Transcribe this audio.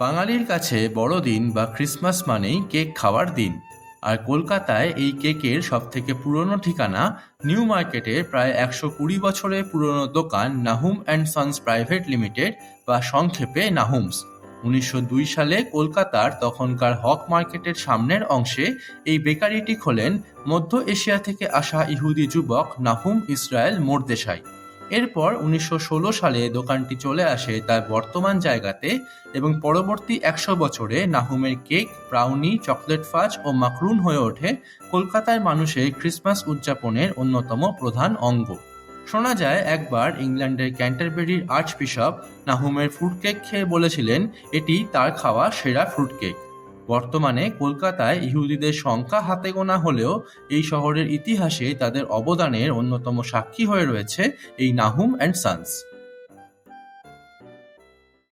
বাঙালির কাছে বড়দিন বা ক্রিসমাস মানেই কেক খাওয়ার দিন। আর কলকাতায় এই কেকের সবথেকে পুরনো ঠিকানা নিউ মার্কেটের প্রায় একশো কুড়ি বছরের পুরনো দোকান Nahoum and sons private limited বা সংক্ষেপে নাহুমস। উনিশশো দুই সালে কলকাতার তখনকার হক মার্কেটের সামনের অংশে এই বেকারিটি খোলেন মধ্য এশিয়া থেকে আসা ইহুদি যুবক নাহুম ইসরায়েল মোরদেশাই। এরপর উনিশশো ষোলো সালে দোকানটি চলে আসে তার বর্তমান জায়গাতে এবং পরবর্তী একশো বছরে নাহুমের কেক, ব্রাউনি, চকলেট ফাজ ও মাকরুন হয়ে ওঠে কলকাতার মানুষের ক্রিসমাস উদযাপনের অন্যতম প্রধান অঙ্গ। শোনা যায়, একবার ইংল্যান্ডের ক্যান্টারবেরির আর্চ বিশপ নাহুমের ফ্রুট কেক খেয়ে বলেছিলেন, এটি তার খাওয়া সেরা ফ্রুট কেক। বর্তমানে কলকাতায় ইহুদিদের সংখ্যা হাতে গোনা হলেও এই শহরের ইতিহাসে তাদের অবদানের অন্যতম সাক্ষী হয়ে রয়েছে এই নাহুম অ্যান্ড সান্স।